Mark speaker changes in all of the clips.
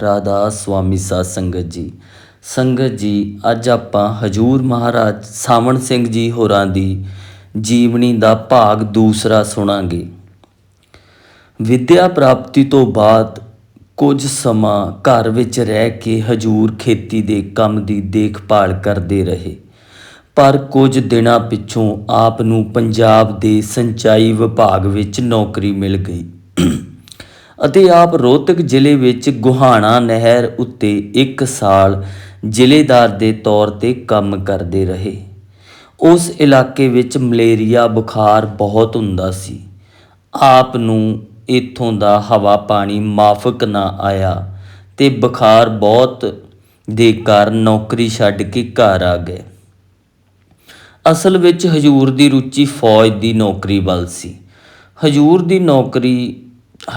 Speaker 1: ਰਾਧਾ ਸੁਆਮੀ ਸਾਧ ਸੰਗਤ ਜੀ। ਸੰਗਤ ਜੀ, ਅੱਜ ਆਪਾਂ ਹਜੂਰ ਮਹਾਰਾਜ ਸਾਵਣ ਸਿੰਘ ਜੀ ਹੋਰਾਂ ਦੀ ਜੀਵਨੀ ਦਾ ਭਾਗ ਦੂਸਰਾ ਸੁਣਾਂਗੇ। ਵਿਦਿਆ ਪ੍ਰਾਪਤੀ ਤੋਂ ਬਾਅਦ ਕੁਝ ਸਮਾਂ ਘਰ ਵਿੱਚ ਰਹਿ ਕੇ ਹਜੂਰ ਖੇਤੀ ਦੇ ਕੰਮ ਦੀ ਦੇਖਭਾਲ ਕਰਦੇ ਰਹੇ। ਪਰ ਕੁਝ ਦਿਨਾਂ ਪਿੱਛੋਂ ਆਪ ਨੂੰ ਪੰਜਾਬ ਦੇ ਸਿੰਚਾਈ ਵਿਭਾਗ ਵਿੱਚ ਨੌਕਰੀ ਮਿਲ ਗਈ। ਅਤੇ ਆਪ ਰੋਹਤਕ ਜ਼ਿਲ੍ਹੇ ਵਿੱਚ ਗੁਹਾਣਾ ਨਹਿਰ ਉੱਤੇ ਇੱਕ ਸਾਲ ਜ਼ਿਲ੍ਹੇਦਾਰ ਦੇ ਤੌਰ ਤੇ ਕੰਮ ਕਰਦੇ ਰਹੇ। ਉਸ ਇਲਾਕੇ ਵਿੱਚ ਮਲੇਰੀਆ ਬੁਖਾਰ ਬਹੁਤ ਹੁੰਦਾ ਸੀ। ਆਪ ਨੂੰ ਇੱਥੋਂ ਦਾ ਹਵਾ ਪਾਣੀ ਮਾਫਕ ਨਾ ਆਇਆ ਤੇ ਬੁਖਾਰ ਬਹੁਤ ਦੇ ਕਾਰਨ ਨੌਕਰੀ ਛੱਡ ਕੇ ਘਰ ਆ ਗਏ। ਅਸਲ ਵਿੱਚ ਹਜੂਰ ਦੀ ਰੁਚੀ ਫੌਜ ਦੀ ਨੌਕਰੀ ਵੱਲ ਸੀ। ਹਜੂਰ ਦੀ ਨੌਕਰੀ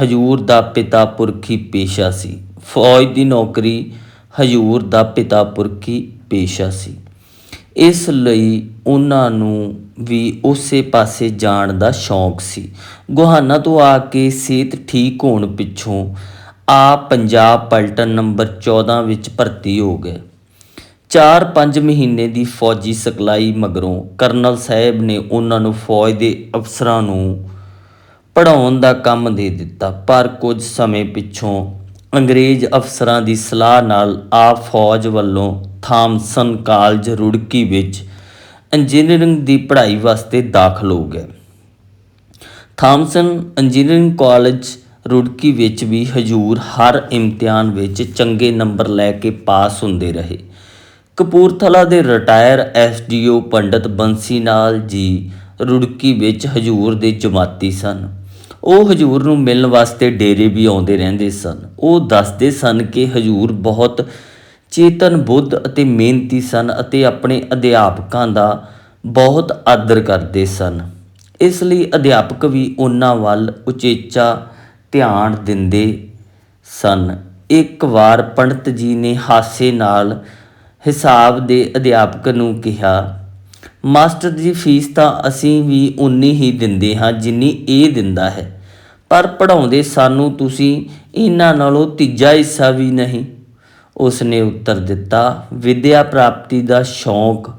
Speaker 1: ਹਜੂਰ ਦਾ ਪਿਤਾ ਪੁਰਖੀ ਪੇਸ਼ਾ ਸੀ। ਫੌਜ ਦੀ ਨੌਕਰੀ ਹਜੂਰ ਦਾ ਪਿਤਾ ਪੁਰਖੀ ਪੇਸ਼ਾ ਸੀ। ਇਸ ਲਈ ਉਹਨਾਂ ਨੂੰ ਵੀ ਉਸੇ ਪਾਸੇ ਜਾਣ ਦਾ ਸ਼ੌਂਕ ਸੀ। ਗੁਹਾਨਾ ਤੋਂ ਆ ਕੇ ਸਿਹਤ ਠੀਕ ਹੋਣ ਪਿੱਛੋਂ ਆ ਪੰਜਾਬ ਪਲਟਨ ਨੰਬਰ 14 ਵਿੱਚ ਭਰਤੀ ਹੋ ਗਏ। 4-5 ਮਹੀਨੇ ਦੀ ਫੌਜੀ ਸਿਖਲਾਈ ਮਗਰੋਂ ਕਰਨਲ ਸਾਹਿਬ ਨੇ ਉਹਨਾਂ ਨੂੰ ਫੌਜ ਦੇ ਅਫਸਰਾਂ ਨੂੰ ਪੜਾਉਣ ਦਾ ਕੰਮ ਦੇ ਦਿੱਤਾ, ਪਰ ਕੁਝ ਸਮੇਂ ਪਿੱਛੋਂ ਅੰਗਰੇਜ਼ ਅਫਸਰਾਂ ਦੀ ਸਲਾਹ ਨਾਲ ਆਪ ਫੌਜ ਵੱਲੋਂ ਥਾਮਸਨ ਕਾਲਜ ਰੁੜਕੀ ਵਿੱਚ ਇੰਜੀਨੀਅਰਿੰਗ ਦੀ ਪੜ੍ਹਾਈ ਵਾਸਤੇ ਦਾਖਲ ਹੋ ਗਿਆ ਥਾਮਸਨ ਇੰਜੀਨੀਅਰਿੰਗ ਕਾਲਜ ਰੁੜਕੀ ਵਿੱਚ ਵੀ ਹਜੂਰ ਹਰ ਇਮਤਿਹਾਨ ਵਿੱਚ ਚੰਗੇ ਨੰਬਰ ਲੈ ਕੇ ਪਾਸ ਹੁੰਦੇ ਰਹੇ। ਕਪੂਰਥਲਾ ਦੇ ਰਿਟਾਇਰ ਐਸਡੀਓ ਪੰਡਤ ਬੰਸੀ ਨਾਲ ਜੀ ਰੁੜਕੀ ਵਿੱਚ ਹਜੂਰ ਦੇ ਜਮਾਤੀ ਸਨ। ਉਹ ਹਜੂਰ ਨੂੰ ਮਿਲਣ ਵਾਸਤੇ ਡੇਰੇ ਵੀ ਆਉਂਦੇ ਰਹਿੰਦੇ ਸਨ। ਉਹ ਦੱਸਦੇ ਸਨ ਕਿ ਹਜੂਰ ਬਹੁਤ ਚੇਤਨ, ਬੁੱਧ ਅਤੇ ਮਿਹਨਤੀ ਸਨ ਅਤੇ ਆਪਣੇ ਅਧਿਆਪਕਾਂ ਦਾ ਬਹੁਤ ਆਦਰ ਕਰਦੇ ਸਨ। ਇਸ ਲਈ ਅਧਿਆਪਕ ਵੀ ਉਹਨਾਂ ਵੱਲ ਉਚੇਚਾ ਧਿਆਨ ਦਿੰਦੇ ਸਨ। ਇੱਕ ਵਾਰ ਪੰਡਤ ਜੀ ਨੇ ਹਾਸੇ ਨਾਲ ਹਿਸਾਬ ਦੇ ਅਧਿਆਪਕ ਨੂੰ ਕਿਹਾ, ਮਾਸਟਰ ਜੀ, ਫੀਸ ਤਾਂ ਅਸੀਂ ਵੀ ਉਨੀ ਹੀ ਦਿੰਦੇ ਹਾਂ ਜਿੰਨੀ ਇਹ ਦਿੰਦਾ ਹੈ। ਪਰ ਪੜਾਉਂਦੇ ਸਾਨੂੰ ਤੁਸੀਂ ਇਹਨਾਂ ਨਾਲੋਂ ਤੀਜਾ ਹਿੱਸਾ ਵੀ ਨਹੀਂ। ਉਸ ਨੇ ਉੱਤਰ ਦਿੱਤਾ, ਵਿਦਿਆ ਪ੍ਰਾਪਤੀ ਦਾ ਸ਼ੌਂਕ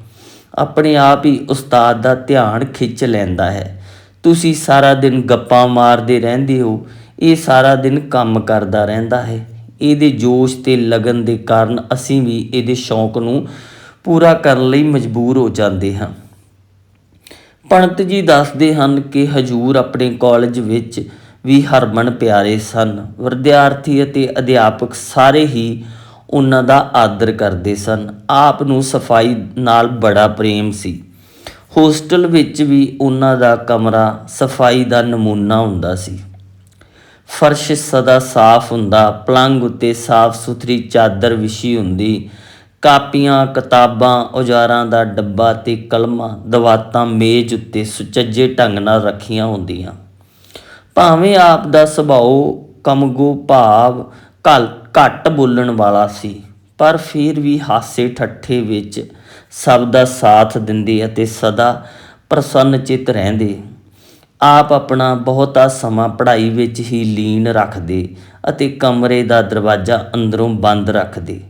Speaker 1: ਆਪਣੇ ਆਪ ਹੀ ਉਸਤਾਦ ਦਾ ਧਿਆਨ ਖਿੱਚ ਲੈਂਦਾ ਹੈ। ਤੁਸੀਂ ਸਾਰਾ ਦਿਨ ਗੱਪਾਂ ਮਾਰਦੇ ਰਹਿੰਦੇ ਹੋ, ਇਹ ਸਾਰਾ ਦਿਨ ਕੰਮ ਕਰਦਾ ਰਹਿੰਦਾ ਹੈ। ਇਹਦੇ ਜੋਸ਼ ਤੇ ਲਗਨ ਦੇ ਕਾਰਨ ਅਸੀਂ ਵੀ ਇਹਦੇ ਸ਼ੌਂਕ ਨੂੰ ਪੂਰਾ ਕਰਨ ਲਈ ਮਜਬੂਰ ਹੋ ਜਾਂਦੇ ਹਾਂ। ਪੰਡਤ ਜੀ ਦੱਸਦੇ ਹਨ ਕਿ ਹਜੂਰ ਆਪਣੇ ਕਾਲਜ ਵਿੱਚ ਵੀ ਹਰਮਨ ਪਿਆਰੇ ਸਨ। ਵਿਦਿਆਰਥੀ ਅਤੇ ਅਧਿਆਪਕ ਸਾਰੇ ਹੀ ਉਹਨਾਂ ਦਾ ਆਦਰ ਕਰਦੇ ਸਨ। ਆਪ ਨੂੰ ਸਫ਼ਾਈ ਨਾਲ ਬੜਾ ਪ੍ਰੇਮ ਸੀ। ਹੋਸਟਲ ਵਿੱਚ ਵੀ ਉਹਨਾਂ ਦਾ ਕਮਰਾ ਸਫ਼ਾਈ ਦਾ ਨਮੂਨਾ ਹੁੰਦਾ ਸੀ। ਫਰਸ਼ ਸਦਾ ਸਾਫ਼ ਹੁੰਦਾ ਪਲੰਗ ਉੱਤੇ ਸਾਫ਼ ਸੁਥਰੀ ਚਾਦਰ ਵਿਛੀ ਹੁੰਦੀ, ਕਾਪੀਆਂ, ਕਿਤਾਬਾਂ, ਔਜ਼ਾਰਾਂ ਦਾ ਡੱਬਾ ਤੇ ਕਲਮਾਂ, ਦਵਾਤਾਂ, ਮੇਜ਼ ਉੱਤੇ ਸੁਚੱਜੇ ਢੰਗ ਨਾਲ ਰੱਖੀਆਂ ਹੁੰਦੀਆਂ। ਭਾਵੇਂ ਆਪ ਦਾ ਸੁਭਾਅ ਕਮਗੋ ਭਾਵ ਘਲ ਘੱਟ ਬੋਲਣ ਵਾਲਾ ਸੀ, ਪਰ ਫਿਰ ਵੀ ਹਾਸੇ ਠੱਠੇ ਵਿੱਚ ਸਭ ਦਾ ਸਾਥ ਦਿੰਦੇ ਅਤੇ ਸਦਾ ਪ੍ਰਸੰਨ ਚਿਤ ਰਹਿੰਦੇ। ਆਪ ਆਪਣਾ ਬਹੁਤਾ ਸਮਾਂ ਪੜ੍ਹਾਈ ਵਿੱਚ ਹੀ ਲੀਨ ਰੱਖਦੇ ਅਤੇ ਕਮਰੇ ਦਾ ਦਰਵਾਜ਼ਾ ਅੰਦਰੋਂ ਬੰਦ ਰੱਖਦੇ।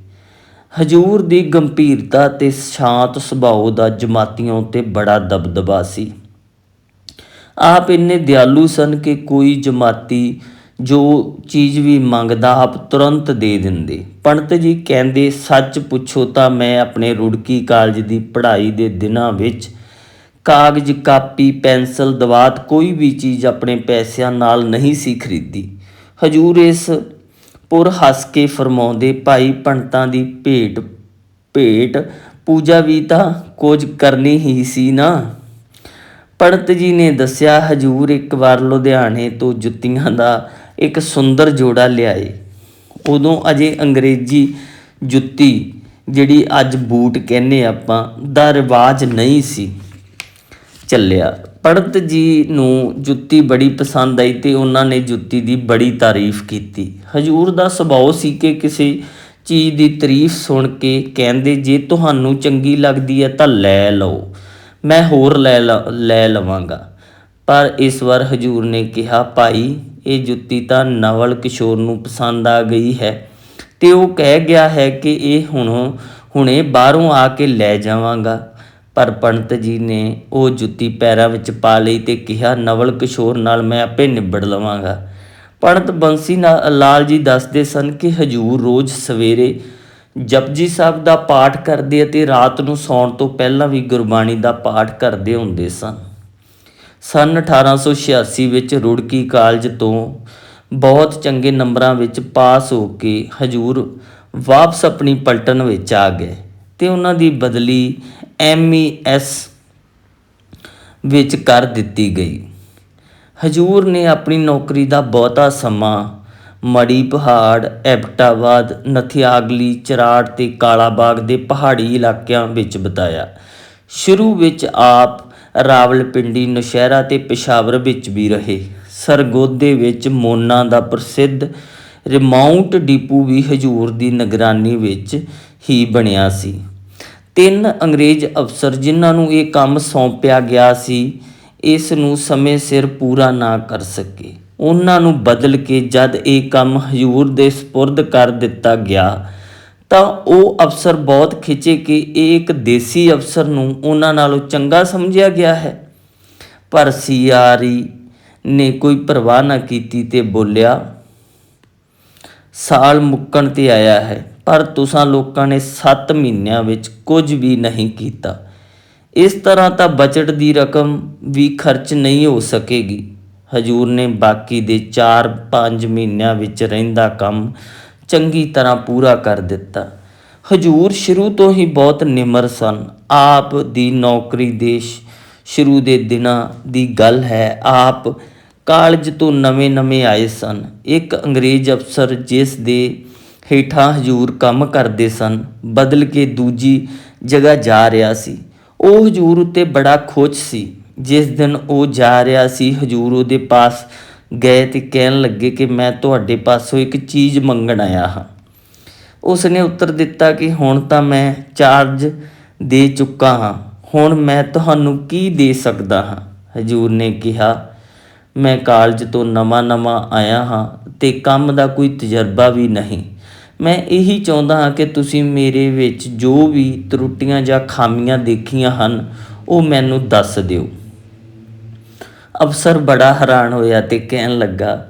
Speaker 1: ਹਜੂਰ ਦੀ ਗੰਭੀਰਤਾ ਤੇ ਸ਼ਾਂਤ ਸੁਭਾਅ ਦਾ ਜਮਾਤੀਆਂ ਉੱਤੇ ਬੜਾ ਦਬਦਬਾ ਸੀ। ਆਪ ਇੰਨੇ ਦਿਆਲੂ ਸਨ ਕਿ ਕੋਈ ਜਮਾਤੀ ਜੋ ਚੀਜ਼ ਵੀ ਮੰਗਦਾ, ਆਪ ਤੁਰੰਤ ਦੇ ਦਿੰਦੇ। ਪੰਡਤ ਜੀ ਕਹਿੰਦੇ, ਸੱਚ ਪੁੱਛੋ ਤਾਂ ਮੈਂ ਆਪਣੇ ਰੁੜਕੀ ਕਾਲਜ ਦੀ ਪੜ੍ਹਾਈ ਦੇ ਦਿਨਾਂ ਵਿੱਚ ਕਾਗਜ਼, ਕਾਪੀ, ਪੈਨਸਲ, ਦਵਾਤ ਕੋਈ ਵੀ ਚੀਜ਼ ਆਪਣੇ ਪੈਸਿਆਂ ਨਾਲ ਨਹੀਂ ਸੀ ਖਰੀਦੀ। ਹਜੂਰ ਇਸ ਪੁਰ ਹੱਸ ਕੇ ਫਰਮਾਉਂਦੇ, ਭਾਈ ਪੰਡਤਾਂ ਦੀ ਭੇਟ ਭੇਟ, ਪੂਜਾ ਵੀ ਤਾਂ ਕੁਝ ਕਰਨੀ ਹੀ ਸੀ ਨਾ। ਪੰਡਤ ਜੀ ਨੇ ਦੱਸਿਆ, ਹਜੂਰ ਇੱਕ ਵਾਰ ਲੁਧਿਆਣੇ ਤੋਂ ਜੁੱਤੀਆਂ ਦਾ ਇੱਕ ਸੁੰਦਰ ਜੋੜਾ ਲਿਆਏ। ਉਦੋਂ ਅਜੇ ਅੰਗਰੇਜ਼ੀ ਜੁੱਤੀ, ਜਿਹੜੀ ਅੱਜ ਬੂਟ ਕਹਿੰਨੇ ਆਪਾਂ, ਦਾ ਰਿਵਾਜ ਨਹੀਂ ਸੀ ਚੱਲਿਆ। ਪੰਡਤ ਜੀ ਨੂੰ ਜੁੱਤੀ ਬੜੀ ਪਸੰਦ ਆਈ ਤੇ ਉਹਨਾਂ ਨੇ ਜੁੱਤੀ ਦੀ ਬੜੀ ਤਾਰੀਫ ਕੀਤੀ। ਹਜੂਰ ਦਾ ਸੁਭਾਅ ਸੀ ਕਿ ਕਿਸੇ ਚੀਜ਼ ਦੀ ਤਾਰੀਫ ਸੁਣ ਕੇ ਕਹਿੰਦੇ, ਜੇ ਤੁਹਾਨੂੰ ਚੰਗੀ ਲੱਗਦੀ ਹੈ ਤਾਂ ਲੈ ਲਓ। ਮੈਂ ਹੋਰ ਲੈ ਲ- ਲੈ ਲਵਾਂਗਾ। ਪਰ ਇਸ ਵਾਰ ਹਜੂਰ ਨੇ ਕਿਹਾ, ਭਾਈ, ਇਹ ਜੁੱਤੀ ਤਾਂ ਨਵਲ ਕਿਸ਼ੋਰ ਨੂੰ ਪਸੰਦ ਆ ਗਈ ਹੈ ਤੇ ਉਹ ਕਹਿ ਗਿਆ ਹੈ ਕਿ ਇਹ ਹੁਣ, ਹੁਣੇ ਬਾਹਰੋਂ ਆ ਕੇ ਲੈ ਜਾਵਾਂਗਾ। ਪਰ ਪੰਡਤ ਜੀ ਨੇ ਉਹ ਜੁੱਤੀ ਪੈਰਾਂ ਵਿੱਚ ਪਾ ਲਈ ਤੇ ਕਿਹਾ, ਨਵਲ ਕਿਸ਼ੋਰ ਨਾਲ ਮੈਂ ਆਪੇ ਨਿਬੜ ਲਵਾਂਗਾ ਪੰਡਤ ਬੰਸੀ ਨਾ- ਲਾਲ ਜੀ ਦੱਸਦੇ ਸਨ ਕਿ ਹਜੂਰ ਰੋਜ਼ ਸਵੇਰੇ ਜਪਜੀ ਸਾਹਿਬ ਦਾ ਪਾਠ ਕਰਦੇ ਅਤੇ ਰਾਤ ਨੂੰ ਸੌਣ ਤੋਂ ਪਹਿਲਾਂ ਵੀ ਗੁਰਬਾਣੀ ਦਾ ਪਾਠ ਕਰਦੇ ਹੁੰਦੇ ਸਨ। ਸਨ 1886 ਵਿੱਚ ਰੁੜਕੀ ਕਾਲਜ ਤੋਂ ਬਹੁਤ ਚੰਗੇ ਨੰਬਰਾਂ ਵਿੱਚ ਪਾਸ ਹੋ ਕੇ ਹਜੂਰ ਵਾਪਸ ਆਪਣੀ ਪਲਟਨ ਵਿੱਚ ਆ ਗਏ ਤੇ ਉਹਨਾਂ ਦੀ ਬਦਲੀ ਐਮਈਐਸ ਵਿੱਚ ਕਰ ਦਿੱਤੀ ਗਈ। ਹਜੂਰ ਨੇ ਆਪਣੀ ਨੌਕਰੀ ਦਾ ਬਹੁਤਾ ਸਮਾਂ ਮੜੀ ਪਹਾੜ, ਐਬਟਾਬਾਦ, ਨਥਿਆਗਲੀ, ਚਰਾੜ ਤੇ ਕਾਲਾਬਾਗ ਦੇ ਪਹਾੜੀ ਇਲਾਕਿਆਂ ਵਿੱਚ ਬਿਤਾਇਆ। ਸ਼ੁਰੂ ਵਿੱਚ ਆਪ ਰਾਵਲਪਿੰਡੀ ਨੌਸ਼ਹਿਰਾ ਤੇ ਪਿਸ਼ਾਵਰ ਵਿੱਚ ਵੀ ਰਹੇ। ਸਰਗੋਦੇ ਵਿੱਚ ਮੋਨਾ ਦਾ ਪ੍ਰਸਿੱਧ ਰਿਮਾਊਂਟ ਡਿਪੂ ਵੀ ਹਜੂਰ ਦੀ ਨਿਗਰਾਨੀ ਵਿੱਚ ਹੀ ਬਣਿਆ ਸੀ। ਤਿੰਨ ਅੰਗਰੇਜ਼ ਅਫਸਰ ਜਿਨ੍ਹਾਂ ਨੂੰ ਇਹ ਕੰਮ ਸੌਂਪਿਆ ਗਿਆ ਸੀ, ਇਸ ਨੂੰ ਸਮੇਂ ਸਿਰ ਪੂਰਾ ਨਾ ਕਰ ਸਕੇ। ਉਹਨਾਂ ਨੂੰ ਬਦਲ ਕੇ ਜਦ ਇਹ ਕੰਮ ਹਜੂਰ ਦੇ ਸਪੁਰਦ ਕਰ ਦਿੱਤਾ ਗਿਆ, ਤਾਂ ਉਹ ਅਫਸਰ ਬਹੁਤ ਖਿੱਚੇ ਕਿ ਇਹ ਇੱਕ ਦੇਸੀ ਅਫਸਰ ਨੂੰ ਉਹਨਾਂ ਨਾਲੋਂ ਚੰਗਾ ਸਮਝਿਆ ਗਿਆ ਹੈ। ਪਰ ਸੀਆਰੀ ਨੇ ਕੋਈ ਪਰਵਾਹ ਨਾ ਕੀਤੀ ਤੇ ਬੋਲਿਆ, ਸਾਲ ਮੁੱਕਣ ਤੇ ਆਇਆ ਹੈ, ਪਰ ਤੁਸਾਂ ਲੋਕਾਂ ਨੇ 7 ਮਹੀਨਿਆਂ ਵਿੱਚ ਕੁਝ ਵੀ ਨਹੀਂ ਕੀਤਾ। ਇਸ ਤਰ੍ਹਾਂ ਤਾਂ ਬਜਟ ਦੀ ਰਕਮ ਵੀ ਖਰਚ ਨਹੀਂ ਹੋ ਸਕੇਗੀ। ਹਜੂਰ ਨੇ ਬਾਕੀ ਦੇ 4-5 ਮਹੀਨਿਆਂ ਵਿੱਚ ਰਹਿੰਦਾ ਕੰਮ ਚੰਗੀ ਤਰ੍ਹਾਂ ਪੂਰਾ ਕਰ ਦਿੱਤਾ। ਹਜੂਰ ਸ਼ੁਰੂ ਤੋਂ ਹੀ ਬਹੁਤ ਨਿਮਰ ਸਨ। ਆਪ ਦੀ ਨੌਕਰੀ ਦੇ ਸ਼ੁਰੂ ਦੇ ਦਿਨਾਂ ਦੀ ਗੱਲ ਹੈ, ਆਪ ਕਾਲਜ ਤੋਂ ਨਵੇਂ-ਨਵੇਂ ਆਏ ਸਨ। ਇੱਕ ਅੰਗਰੇਜ਼ ਅਫਸਰ ਜਿਸ ਦੇ ਹੇਠਾਂ ਹਜੂਰ ਕੰਮ ਕਰਦੇ ਸਨ, ਬਦਲ ਕੇ ਦੂਜੀ ਜਗ੍ਹਾ ਜਾ ਰਿਹਾ ਸੀ। ਉਹ ਹਜੂਰ ਉੱਤੇ ਬੜਾ ਖੁਸ਼ ਸੀ। ਜਿਸ ਦਿਨ ਉਹ ਜਾ ਰਿਹਾ ਸੀ, ਹਜੂਰ ਉਹਦੇ ਪਾਸ ਗਏ ਤੇ ਕਹਿਣ ਲੱਗੇ ਕਿ ਮੈਂ ਤੁਹਾਡੇ ਪਾਸੋਂ ਇੱਕ ਚੀਜ਼ ਮੰਗਣ ਆਇਆ ਹਾਂ। ਉਸ ਨੇ ਉੱਤਰ ਦਿੱਤਾ ਕਿ ਹੁਣ ਤਾਂ ਮੈਂ ਚਾਰਜ ਦੇ ਚੁੱਕਾ ਹਾਂ। ਹੁਣ ਮੈਂ ਤੁਹਾਨੂੰ ਕੀ ਦੇ ਸਕਦਾ ਹਾਂ? ਹਜੂਰ ਨੇ ਕਿਹਾ, ਮੈਂ ਕਾਲਜ ਤੋਂ ਨਵਾਂ-ਨਵਾਂ ਆਇਆ ਹਾਂ ਤੇ ਕੰਮ ਦਾ ਕੋਈ ਤਜਰਬਾ ਵੀ ਨਹੀਂ। ਮੈਂ ਇਹੀ ਚਾਹੁੰਦਾ ਹਾਂ ਕਿ ਤੁਸੀਂ ਮੇਰੇ ਵਿੱਚ ਜੋ ਵੀ ਤਰੁੱਟੀਆਂ ਜਾਂ ਖਾਮੀਆਂ ਦੇਖੀਆਂ ਹਨ, ਉਹ ਮੈਨੂੰ ਦੱਸ ਦਿਓ। ਅਫਸਰ ਬੜਾ ਹੈਰਾਨ ਹੋਇਆ ਤੇ ਕਹਿਣ ਲੱਗਾ,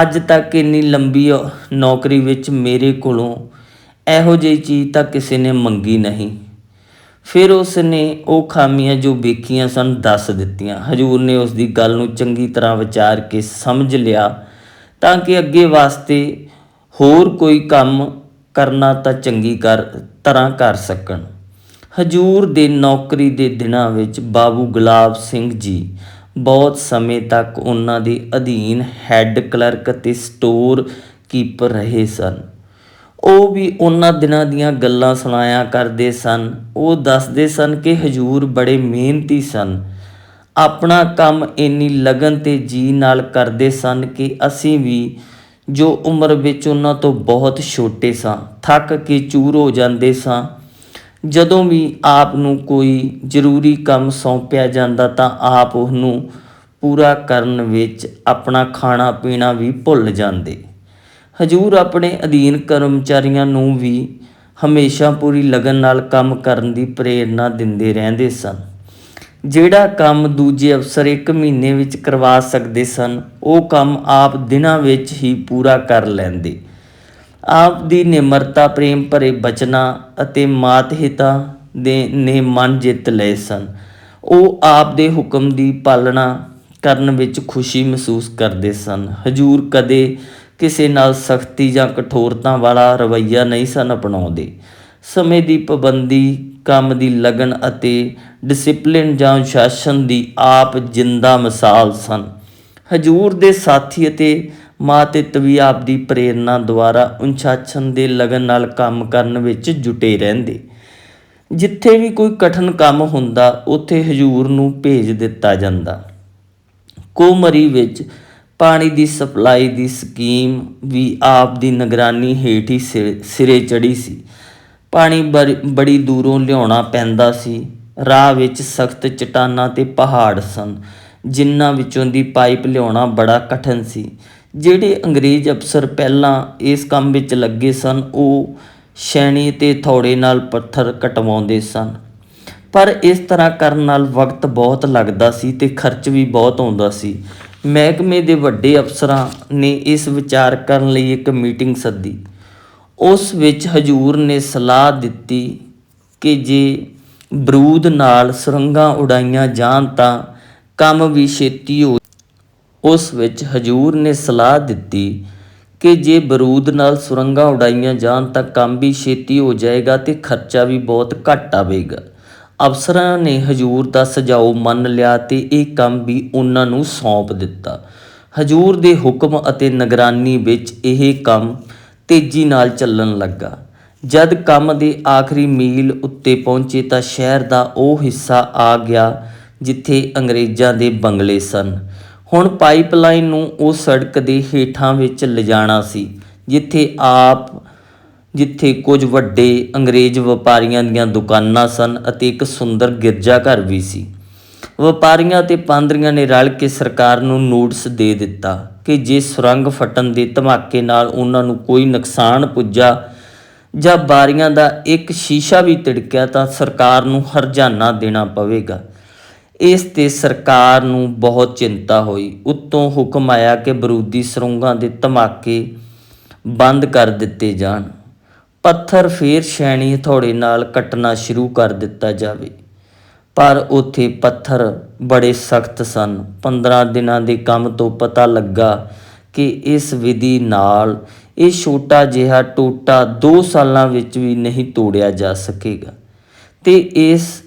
Speaker 1: ਅੱਜ ਤੱਕ ਇੰਨੀ ਲੰਬੀ ਨੌਕਰੀ ਵਿੱਚ ਮੇਰੇ ਕੋਲੋਂ ਇਹੋ ਜਿਹੀ ਚੀਜ਼ ਤਾਂ ਕਿਸੇ ਨੇ ਮੰਗੀ ਨਹੀਂ। ਫਿਰ ਉਸ ਨੇ ਉਹ ਖਾਮੀਆਂ ਜੋ ਵੇਖੀਆਂ ਸਨ ਦੱਸ ਦਿੱਤੀਆਂ। ਹਜੂਰ ਨੇ ਉਸ ਦੀ ਗੱਲ ਨੂੰ ਚੰਗੀ ਤਰ੍ਹਾਂ ਵਿਚਾਰ ਕੇ ਸਮਝ ਲਿਆ ਤਾਂ ਕਿ ਅੱਗੇ ਵਾਸਤੇ ਹੋਰ ਕੋਈ ਕੰਮ ਕਰਨਾ ਤਾਂ ਚੰਗੀ ਕਰ, ਤਰ੍ਹਾਂ ਕਰ ਸਕਣ। ਹਜੂਰ ਦੇ ਨੌਕਰੀ ਦੇ ਦਿਨਾਂ ਵਿੱਚ ਬਾਬੂ ਗੁਲਾਬ ਸਿੰਘ ਜੀ ਬਹੁਤ ਸਮੇਂ ਤੱਕ ਉਹਨਾਂ ਦੇ ਅਧੀਨ ਹੈੱਡ ਕਲਰਕ ਅਤੇ ਸਟੋਰ ਕੀਪਰ ਰਹੇ ਸਨ। ਉਹ ਵੀ ਉਹਨਾਂ ਦਿਨਾਂ ਦੀਆਂ ਗੱਲਾਂ ਸੁਣਾਇਆ ਕਰਦੇ ਸਨ। ਉਹ ਦੱਸਦੇ ਸਨ ਕਿ ਹਜੂਰ ਬੜੇ ਮਿਹਨਤੀ ਸਨ। ਆਪਣਾ ਕੰਮ ਇੰਨੀ ਲਗਨ ਤੇ ਜੀ ਨਾਲ ਕਰਦੇ ਸਨ ਕਿ ਅਸੀਂ ਵੀ ਜੋ ਉਮਰ ਵਿੱਚ ਉਹਨਾਂ ਤੋਂ ਬਹੁਤ ਛੋਟੇ ਸਾਂ, ਥੱਕ ਕੇ ਚੂਰ ਹੋ ਜਾਂਦੇ ਸਾਂ। ਜਦੋਂ ਵੀ ਆਪ ਨੂੰ ਕੋਈ ਜ਼ਰੂਰੀ ਕੰਮ ਸੌਂਪਿਆ ਜਾਂਦਾ ਤਾਂ ਆਪ ਉਹਨੂੰ ਪੂਰਾ ਕਰਨ ਵਿੱਚ ਆਪਣਾ ਖਾਣਾ ਪੀਣਾ ਵੀ ਭੁੱਲ ਜਾਂਦੇ। ਹਜੂਰ ਆਪਣੇ ਅਧੀਨ ਕਰਮਚਾਰੀਆਂ ਨੂੰ ਵੀ ਹਮੇਸ਼ਾ ਪੂਰੀ ਲਗਨ ਨਾਲ ਕੰਮ ਕਰਨ ਦੀ ਪ੍ਰੇਰਣਾ ਦਿੰਦੇ ਰਹਿੰਦੇ ਸਨ। ਜਿਹੜਾ ਕੰਮ ਦੂਜੇ ਅਫਸਰ ਇੱਕ ਮਹੀਨੇ ਵਿੱਚ ਕਰਵਾ ਸਕਦੇ ਸਨ, ਉਹ ਕੰਮ ਆਪ ਦਿਨਾਂ ਵਿੱਚ ਹੀ ਪੂਰਾ ਕਰ ਲੈਂਦੇ। ਆਪ ਦੀ ਨਿਮਰਤਾ, ਪ੍ਰੇਮ ਭਰੇ ਬਚਨਾਂ ਅਤੇ ਮਾਤ ਮਾਤਹਿਤਾ ਦੇ ਨੇ ਮਨ ਜਿੱਤ ਲਏ ਸਨ। ਉਹ ਆਪ ਦੇ ਹੁਕਮ ਦੀ ਪਾਲਣਾ ਕਰਨ ਵਿੱਚ ਖੁਸ਼ੀ ਮਹਿਸੂਸ ਕਰਦੇ ਸਨ। ਹਜੂਰ ਕਦੇ ਕਿਸੇ ਨਾਲ ਸਖਤੀ ਜਾਂ ਕਠੋਰਤਾ ਵਾਲਾ ਰਵੱਈਆ ਨਹੀਂ ਸਨ ਅਪਣਾਉਂਦੇ। ਸਮੇਂ ਦੀ ਪਾਬੰਦੀ, ਕੰਮ ਦੀ ਲਗਨ ਅਤੇ ਡਿਸਪਲਿਨ ਜਾਂ ਅਨੁਸ਼ਾਸਨ ਦੀ ਆਪ ਜਿੰਦਾ ਮਿਸਾਲ ਸਨ। ਹਜੂਰ ਦੇ ਸਾਥੀ ਅਤੇ ਮਾਂ ਮਾਤਿਤ ਵੀ ਆਪਦੀ ਪ੍ਰੇਰਣਾ ਦੁਆਰਾ ਅਨੁਸ਼ਾਸਨ ਦੇ ਲਗਨ ਨਾਲ ਕੰਮ ਕਰਨ ਵਿੱਚ ਜੁਟੇ ਰਹਿੰਦੇ। ਜਿੱਥੇ ਵੀ ਕੋਈ ਕਠਿਨ ਕੰਮ ਹੁੰਦਾ, ਉੱਥੇ ਹਜੂਰ ਨੂੰ ਭੇਜ ਦਿੱਤਾ ਜਾਂਦਾ। ਕੋਮਰੀ ਵਿੱਚ ਪਾਣੀ ਦੀ ਸਪਲਾਈ ਦੀ ਸਕੀਮ ਵੀ ਆਪ ਦੀ ਨਿਗਰਾਨੀ ਹੇਠ ਹੀ ਸਿ- ਸਿਰੇ ਚੜੀ ਸੀ। ਪਾਣੀ ਬੜੀ- ਬੜੀ ਦੂਰੋਂ ਲਿਆਉਣਾ ਪੈਂਦਾ ਸੀ। ਰਾਹ ਵਿੱਚ ਸਖਤ ਚਟਾਨਾਂ ਤੇ ਪਹਾੜ ਸਨ, ਜਿਨ੍ਹਾਂ ਵਿੱਚੋਂ ਦੀ ਪਾਈਪ ਲਿਆਉਣਾ ਬੜਾ ਕਠਿਨ ਸੀ। ਜਿਹੜੇ ਅੰਗਰੇਜ਼ ਅਫਸਰ ਪਹਿਲਾਂ ਇਸ ਕੰਮ ਵਿੱਚ ਲੱਗੇ ਸਨ, ਉਹ ਛੈਣੀ ਤੇ ਥੌੜੇ ਨਾਲ ਪੱਥਰ ਕਟਵਾਉਂਦੇ ਸਨ। ਪਰ ਇਸ ਤਰ੍ਹਾਂ ਕਰਨ ਨਾਲ ਵਕਤ ਬਹੁਤ ਲੱਗਦਾ ਸੀ ਤੇ ਖਰਚ ਵੀ ਬਹੁਤ ਆਉਂਦਾ ਸੀ। ਮਹਿਕਮੇ ਦੇ ਵੱਡੇ ਅਫਸਰਾਂ ਨੇ ਇਸ ਵਿਚਾਰ ਕਰਨ ਲਈ ਇੱਕ ਮੀਟਿੰਗ ਸੱਦੀ। ਉਸ ਵਿੱਚ ਹਜੂਰ ਨੇ ਸਲਾਹ ਦਿੱਤੀ ਕਿ ਜੇ ਬਰੂਦ ਨਾਲ ਸੁਰੰਗਾਂ ਉਡਾਈਆਂ ਜਾਣ ਤਾਂ ਕੰਮ ਵੀ ਛੇਤੀ ਹੋ ਉਸ ਵਿੱਚ ਹਜੂਰ ਨੇ ਸਲਾਹ ਦਿੱਤੀ ਕਿ ਜੇ ਬਾਰੂਦ ਨਾਲ ਸੁਰੰਗਾਂ ਉਡਾਈਆਂ ਜਾਣ ਤਾਂ ਕੰਮ ਵੀ ਛੇਤੀ ਹੋ ਜਾਏਗਾ ਤੇ ਖਰਚਾ ਵੀ ਬਹੁਤ ਘੱਟ ਆਵੇਗਾ। ਅਫਸਰਾਂ ਨੇ ਹਜੂਰ ਦਾ ਸੁਝਾਅ ਮੰਨ ਲਿਆ ਤੇ ਇਹ ਕੰਮ ਵੀ ਉਹਨਾਂ ਨੂੰ ਸੌਂਪ ਦਿੱਤਾ। ਹਜੂਰ ਦੇ ਹੁਕਮ ਅਤੇ ਨਿਗਰਾਨੀ ਵਿੱਚ ਇਹ ਕੰਮ ਤੇਜ਼ੀ ਨਾਲ ਚੱਲਣ ਲੱਗਾ। ਜਦ ਕੰਮ ਦੇ ਆਖਰੀ ਮੀਲ ਉੱਤੇ ਪਹੁੰਚੇ ਤਾਂ ਸ਼ਹਿਰ ਦਾ ਉਹ ਹਿੱਸਾ ਆ ਗਿਆ ਜਿੱਥੇ ਅੰਗਰੇਜ਼ਾਂ ਦੇ ਬੰਗਲੇ ਸਨ। ਹੁਣ ਪਾਈਪਲਾਈਨ ਨੂੰ ਉਹ ਸੜਕ ਦੇ ਹੇਠਾਂ ਵਿੱਚ ਲਿਜਾਣਾ ਸੀ, ਜਿੱਥੇ ਆਪ, ਜਿੱਥੇ ਕੁਝ ਵੱਡੇ ਅੰਗਰੇਜ਼ ਵਪਾਰੀਆਂ ਦੀਆਂ ਦੁਕਾਨਾਂ ਸਨ ਅਤੇ ਇੱਕ ਸੁੰਦਰ ਗਿਰਜਾ ਘਰ ਵੀ ਸੀ। ਵਪਾਰੀਆਂ ਤੇ ਪਾਂਦਰੀਆਂ ਨੇ ਰਲ ਕੇ ਸਰਕਾਰ ਨੂੰ ਨੋਟਿਸ ਦੇ ਦਿੱਤਾ ਕਿ ਜੇ ਸੁਰੰਗ ਫਟਣ ਦੇ ਧਮਾਕੇ ਨਾਲ ਉਹਨਾਂ ਨੂੰ ਕੋਈ ਨੁਕਸਾਨ ਪੁੱਜਾ ਜਾਂ ਬਾਰੀਆਂ ਦਾ ਇੱਕ ਸ਼ੀਸ਼ਾ ਵੀ ਤਿੜਕਿਆ ਤਾਂ ਸਰਕਾਰ ਨੂੰ ਹਰਜਾਨਾ ਦੇਣਾ ਪਵੇਗਾ। ਇਸ ਤੇ ਸਰਕਾਰ ਨੂੰ ਬਹੁਤ ਚਿੰਤਾ ਹੋਈ। ਉੱਤੋਂ ਹੁਕਮ ਆਇਆ ਕਿ ਬਰੂਦੀ ਸਰੁੰਗਾਂ ਦੇ ਧਮਾਕੇ ਬੰਦ ਕਰ ਦਿੱਤੇ ਜਾਣ। ਪੱਥਰ ਫੇਰ ਸ਼ੈਣੀ ਹਥੌੜੇ ਨਾਲ ਕੱਟਣਾ ਸ਼ੁਰੂ ਕਰ ਦਿੱਤਾ ਜਾਵੇ। ਪਰ ਉੱਥੇ ਪੱਥਰ ਬੜੇ ਸਖਤ ਸਨ। 15 ਦਿਨਾਂ ਦੇ ਕੰਮ ਤੋਂ ਪਤਾ ਲੱਗਾ ਕਿ ਇਸ ਵਿਧੀ ਨਾਲ ਇਹ ਛੋਟਾ ਜਿਹਾ ਟੋਟਾ 2 ਸਾਲਾਂ ਵਿੱਚ ਵੀ ਨਹੀਂ ਤੋੜਿਆ ਜਾ ਸਕੇਗਾ। ਤੇ ਇਸ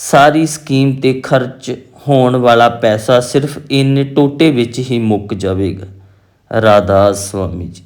Speaker 1: ਸਾਰੀ ਸਕੀਮ ਤੇ ਖਰਚ ਹੋਣ ਵਾਲਾ ਪੈਸਾ ਸਿਰਫ ਇੰਨੇ ਟੋਟੇ ਵਿੱਚ ਹੀ ਮੁੱਕ ਜਾਵੇਗਾ। ਰਾਧਾ ਸੁਆਮੀ ਜੀ।